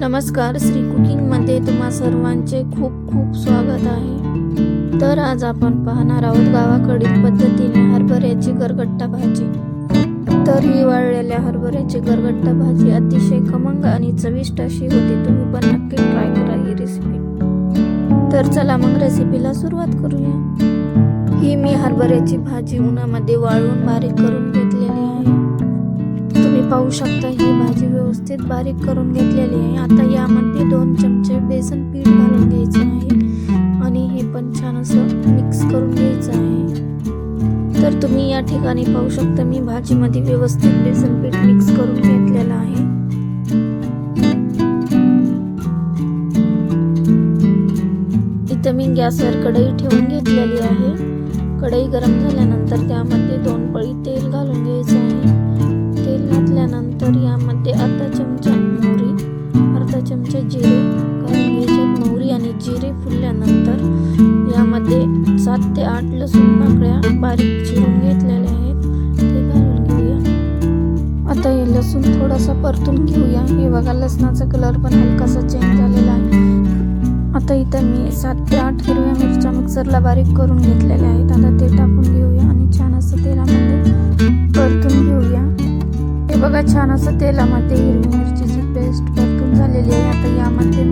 नमस्कार श्री कुकिंगमध्ये तुम्हा सर्वांचे खूप खूप स्वागत आहे. तर आज आपण पाहणार आहोत गावाकडील पद्धतीने हरभऱ्याची गरगट्टा भाजी. तर ही वाळलेल्या हरभऱ्याची गरगट्टा भाजी अतिशय खमंग आणि चविष्ट अशी होती. तुम्ही पण नक्की ट्राय करा ही रेसिपी तर चला मग रेसिपीला सुरुवात करूया. ही मी हरभऱ्याची भाजी उन्हामध्ये वाळून बारीक करून घेतलेली आहे. पाहू शकता ही भाजी व्यवस्थित बारीक करून घेतलेली आहे. आता यामध्ये दोन चमचे बेसन पीठ घालून घ्यायचं आहे आणि हे पण छान असं मिक्स करून घ्यायचं आहे. तर तुम्ही या ठिकाणी पाहू शकता मी भाजीमध्ये व्यवस्थित बेसन पीठ मिक्स करून घेतलेलं आहे. इथं मी गॅसवर कढई ठेवून घेतलेली आहे. कढई गरम झाल्यानंतर त्यामध्ये दोन पळी तेल यामध्ये अर्धा चमचा मोहरी अर्धा चमचा जिरे कारण याच्यात मोहरी आणि जिरे फुलल्यानंतर यामध्ये सात ते आठ लसूण पाकळ्या बारीक चिरून घेतलेल्या आहेत. ते घालून घेऊया. आता हे लसूण थोडासा परतून घेऊया. हे बघा लसणाचा कलर पण हलकासा चेंज झालेला आहे. आता इथं मी सात ते आठ हिरव्या मिरच्या मिक्सरला बारीक करून घेतलेल्या आहेत. आता ते टाकून घेऊया आणि छान असं तेलामध्ये परतून घेऊया. बघा छान असं तेलामध्ये हिरवी मिरचीची पेस्ट परतून झालेली आहे. आता यामध्ये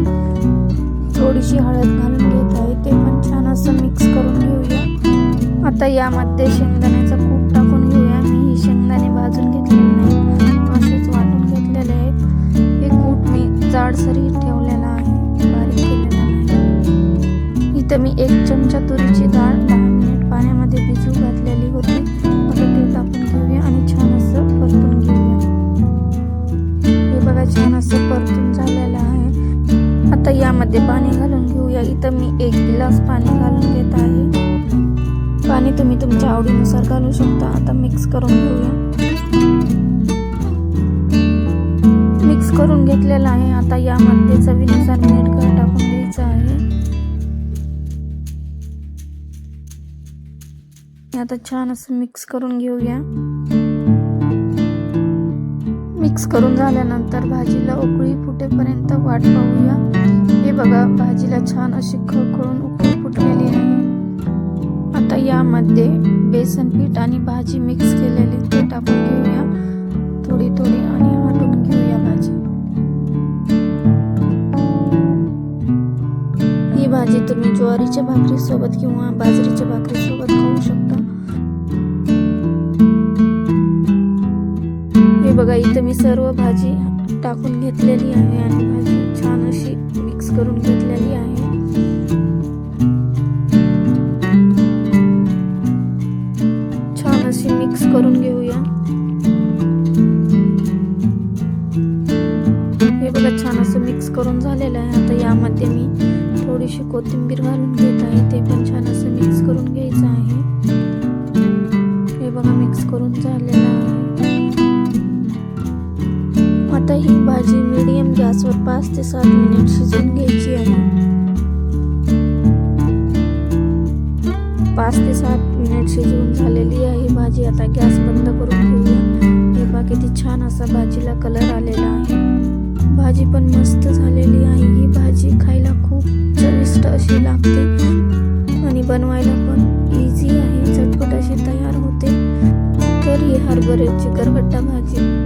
थोडीशी हळद घालून घेत आहे. ते पण छान असं मिक्स करून घेऊया. आता यामध्ये शेंगदाण्याचा कूट टाकून घेऊया. मी ही शेंगदाणे भाजून घेतलेले नाही असेच वाटून घेतलेले आहेत. हे कूट मी जाडसरी ठेवलेला आहे. बारीक केलेला नाही. इथं मी एक चमचा तुरीची बघा छान असं परतून झालेलं आहे. आता यामध्ये पाणी घालून घेऊया. इथं मी एक गिलास पाणी घालून घेत आहे. पाणी तुम्ही तुमच्या आवडीनुसार घालू शकता. आता मिक्स करून घेऊया. मिक्स करून घेतलेलं आहे. आता यामध्ये चवीनुसार मीठ घाल टाकून घ्यायचं आहे. आता छान असं मिक्स करून घेऊया. मिक्स करून झाल्यानंतर भाजीला उकळी फुटेपर्यंत वाट पाहूया. हे बघा भाजीला छान अशी खळखळून उकळी फुटलेली आहे. आता यामध्ये बेसन पीठ आणि भाजी मिक्स केलेली ते टाकून घेऊया. थोडी थोडी आणि वाटून घेऊया भाजी. ही भाजी तुम्ही ज्वारीच्या भाकरीसोबत किंवा बाजरीच्या भाकरीसोबत खाऊ शकता. बघा इथं मी सर्व भाजी टाकून घेतलेली आहे आणि भाजी छान अशी मिक्स करून घेतलेली आहे. छान अशी मिक्स करून घेऊया. हे बघा छान असं मिक्स करून झालेलं आहे. आता यामध्ये मी थोडीशी कोथिंबीर घालून घेत आहे. ते पण छान असं मिक्स करून घ्यायचं आहे. हे बघा मिक्स करून झालेलं आता ही भाजी मीडियम गॅसवर पाच ते सात मिनिट शिजवून घ्यायची आहे. पाच ते सात मिनिट शिजवून झालेली आहे भाजी. आता गॅस बंद करून घेऊया. हे बा किती छान असा भाजीला कलर आलेला आहे. भाजी पण मस्त झालेली आहे. ही भाजी खायला खूप चविष्ट अशी लागते आणि बनवायला पण इझी आहे. झटपट अशी तयार होते. तर ही हरभऱ्याची गरगट्टा भाजी.